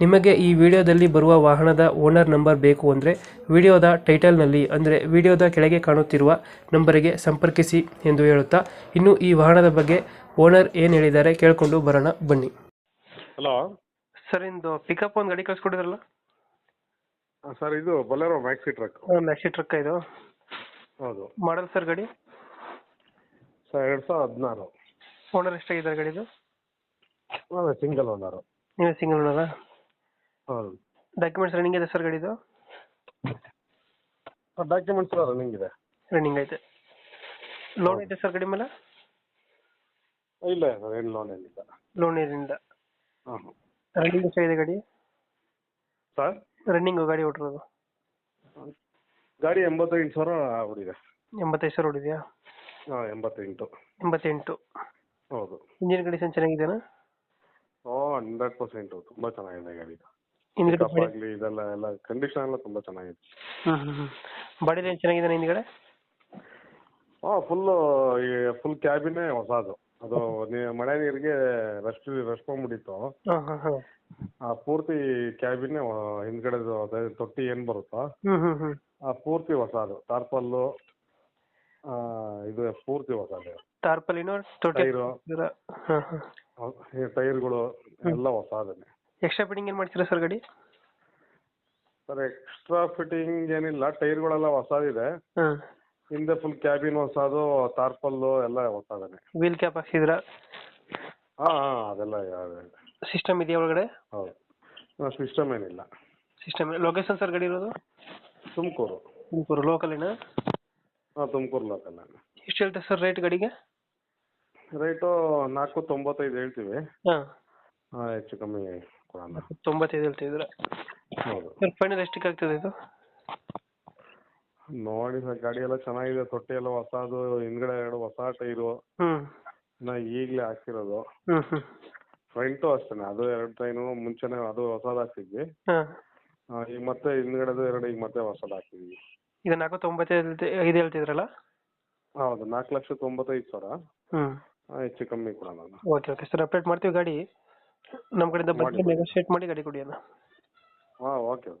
ನಿಮಗೆ ಈ ವಿಡಿಯೋದಲ್ಲಿ ಬರುವ ವಾಹನದ ಓನರ್ ನಂಬರ್ ಬೇಕು ಅಂದರೆ ವಿಡಿಯೋದ ಟೈಟಲ್ನಲ್ಲಿ ಅಂದರೆ ವಿಡಿಯೋದ ಕೆಳಗೆ ಕಾಣುತ್ತಿರುವ ನಂಬರಿಗೆ ಸಂಪರ್ಕಿಸಿ ಎಂದು ಹೇಳುತ್ತಾ ಇನ್ನು ಈ ವಾಹನದ ಬಗ್ಗೆ ಓನರ್ ಏನು ಹೇಳಿದ್ದಾರೆ ಕೇಳಿಕೊಂಡು ಬರೋಣ ಬನ್ನಿ. ಹಲೋ. ಸರ್ ಇಂದು ಪಿಕಪ್ ಒಂದು ಗಾಡಿ ಕಳ್ಸ್ಕೊಡಿದ್ರಲ್ಲ? ಸರ್ ಇದು Bolero maxi truck maxi truck ಇದು. ಹೌದು. ಮಾಡಲ್ ಸರ್ ಗಾಡಿ? ಸರ್ ಎರಡು ಸಾವಿರದ ಹದಿನಾರು. ಓನರ್ ಎಷ್ಟಾಗಿದ್ದಾರೆ ಗಾಡಿದು ಸಿಂಗಲ್ ಓನರು ನೀವೇ ಸಿಂಗಲ್ ಓನರಾ ಹೌದು. ಡಾಕ್ಯುಮೆಂಟ್ಸ್ ರನ್ನಿಂಗ್ ಇದೆ ಸರ್ ಗಾಡಿದು? ಡಾಕ್ಯುಮೆಂಟ್ಸ್ ರನ್ನಿಂಗ್ ಇದೆ. ರನ್ನಿಂಗ್ ಐತೆ. ಲೋನ್ ಐತೆ ಸರ್ ಗಾಡಿ ಮೇಲೆ? ಇಲ್ಲ ಸರ್ ಏನು ಲೋನ್ ಏನಿಲ್ಲ. ಲೋನ್ ಏನಿಲ್ಲ. ಹಾಂ ರನ್ನಿಂಗ್ ಇದೆ ಗಾಡಿ? ಸರ್ ರನ್ನಿಂಗ್ ಗಾಡಿ ಹೊಟ್ಟಿರೋದು ಗಾಡಿ ಎಂಬತ್ತೈದು ಸಾವಿರ ಹೊಡಿದೆ ಎಂಬತ್ತೈದು ಸಾವಿರ ಹೊಡಿದೆಯಾ ಹಾಂ ಎಂಬತ್ತೆಂಟು. ಎಂಬತ್ತೆಂಟು. ಹೌದು. ಇಂಜಿನ್ ಕಂಡೀಷನ್ ಚೆನ್ನಾಗಿದೆಯಾ ಓ ಹಂಡ್ರೆಡ್ ಪರ್ಸೆಂಟು ತುಂಬ ಚೆನ್ನಾಗಿದೆ ಗಾಡಿ. ಹಿಂದ್ಗಡೆ ಪಿಕಪ್ ಆಗಲಿ ಇದೆಲ್ಲ ಎಲ್ಲ ಕಂಡೀಷನ್ ಎಲ್ಲ ತುಂಬಾ ಚೆನ್ನಾಗಿದೆ ಹ್ಮ್ ಹ್ಮ್ ಹ್ಮ್ ಬಾಡಿ ಲೈನ್ ಚೆನ್ನಾಗಿದೆ ಹಿಂದ್ಗಡೆ? ಹಾ ಫುಲ್ ಫುಲ್ ಕ್ಯಾಬಿನೇ ಹೊಸದು. ಅದು ನೀ ಮಳೆ ನೀರಿಗೆ ರಸ್ಟ್ ರಸ್ಟ್ ಬಂದ್ಬಿಟ್ಟಿತ್ತು ಹಾಂ ಹಾಂ ಹಾಂ. ಆ ಪೂರ್ತಿ ಕ್ಯಾಬಿನ್ ಹಿಂದ್ಗಡೆ ತೊಟ್ಟಿ ಏನ್ ಬರುತ್ತೋ ಹ್ಮ್ ಹ್ಮ್ ಹ್ಮ್. ಆ ಪೂರ್ತಿ ಹೊಸದು. ಟಾರ್ಪಲ್ಲು ಆ, ಇದು ಪೂರ್ತಿ ಹೊಸದು. ಟಾರ್ಪಲಿನೋ ತೊಟ್ಟಿ ಟೈರು ಟೈರ್ಗಳು ಎಲ್ಲ ಹೊಸದನ್ನೇ ಎಕ್ಸ್ಟ್ರಾ ಫಿಟ್ಟಿಂಗ್ ಏನು ಮಾಡ್ತೀರಾ ಸರ್ ಗಾಡಿ? ಸರ್ ಎಕ್ಸ್ಟ್ರಾ ಫಿಟ್ಟಿಂಗ್ ಏನಿಲ್ಲ ಟೈರ್ಗಳೆಲ್ಲ ಹೊಸದಿದೆ. ಹಾಂ. ಹಿಂದೆ ಫುಲ್ ಕ್ಯಾಬಿನ್ ಹೊಸದು ಟಾರ್ಪಲ್ಲು ಎಲ್ಲ ಹೊಸದಾನೆ. ವೀಲ್ ಕ್ಯಾಪ್ ಹಾಕ್ಸಿದ್ರಾ ಹಾಂ ಹಾಂ ಅದೆಲ್ಲ ಯಾವ್ದು- ಸಿಸ್ಟಮ್ ಇದೆಯಾ ಒಳಗಡೆ? ಹೌದು. ಸಿಸ್ಟಮ್ ಏನಿಲ್ಲ. ಸಿಸ್ಟಮ್ ಲೊಕೇಶನ್ ಸರ್ ಗಾಡಿ ಇರೋದು? ತುಮಕೂರು. ತುಮಕೂರು ಲೋಕಲಿನ ಹಾಂ ತುಮಕೂರು ಲೋಕಲ್ ಎಷ್ಟು ಹೇಳ್ತೀರಾ ಸರ್ ರೇಟ್ ಗಾಡಿಗೆ? ರೇಟು ನಾಲ್ಕು ತೊಂಬತ್ತೈದು ಹೇಳ್ತೀವಿ. ಹಾಂ. ಹಾಂ ಹೆಚ್ಚು ಕಮ್ಮಿ ಕೊಡೋಣ. ತೊಂಬತ್ತೈದು ಹೇಳ್ತಿದ್ದೀರಾ ಹೌದು. ಸರ್ ಫೈನಲ್ ಎಷ್ಟಕ್ಕೆ ಆಗ್ತದೆ ಇದು? ನೋಡಿ ಸರ್ ಗಾಡಿ ಎಲ್ಲ ಚೆನ್ನಾಗಿದೆ ತೊಟ್ಟಿ ಎಲ್ಲ ಹೊಸದು ಹಿಂದ್ಗಡೆ ಎರಡು ಹೊಸ ಟೈರು ಹ್ಞೂ ನಾ ಈಗಲೇ ಹಾಕ್ಸಿರೋದು. ಹ್ಞೂ ಹ್ಞೂ ಫ್ರಂಟು ಅಷ್ಟೇ ಅದು ಎರಡು ಟೈನು ಮುಂಚೆನೆ ಅದು ಹೊಸದು ಹಾಕ್ತಿದ್ವಿ ಹಾಂ. ಆ, ಈಗ ಮತ್ತೆ ಹಿಂದ್ಗಡೆದು ಎರಡು ಈಗ ಮತ್ತೆ ಹೊಸದು ಹಾಕಿದ್ವಿ ಇದು ನಾಲ್ಕು ತೊಂಬತ್ತೈದು ಐದು ಹೇಳ್ತಿದ್ರಲ್ಲ? ಹೌದು ನಾಲ್ಕು ಲಕ್ಷ ತೊಂಬತ್ತೈದು ಸಾವಿರ. ಹ್ಞೂ ಆ, ಹೆಚ್ಚು ಕಮ್ಮಿ ಕೊಡೋಣ. Okay okay. ಸರ್ ಅಪ್ಡೇಟ್ ಮಾಡ್ತೀವಿ ಗಾಡಿ. ನಮ್ಮ ಕಡೆಯಿಂದ ಬಂದರೆ. ನೆಗೋಷಿಯೇಟ್ ಮಾಡಿ ಗಾಡಿ ಕೊಡಿ ಅಣ್ಣ ಹಾಂ ಓಕೆ ಓಕೆ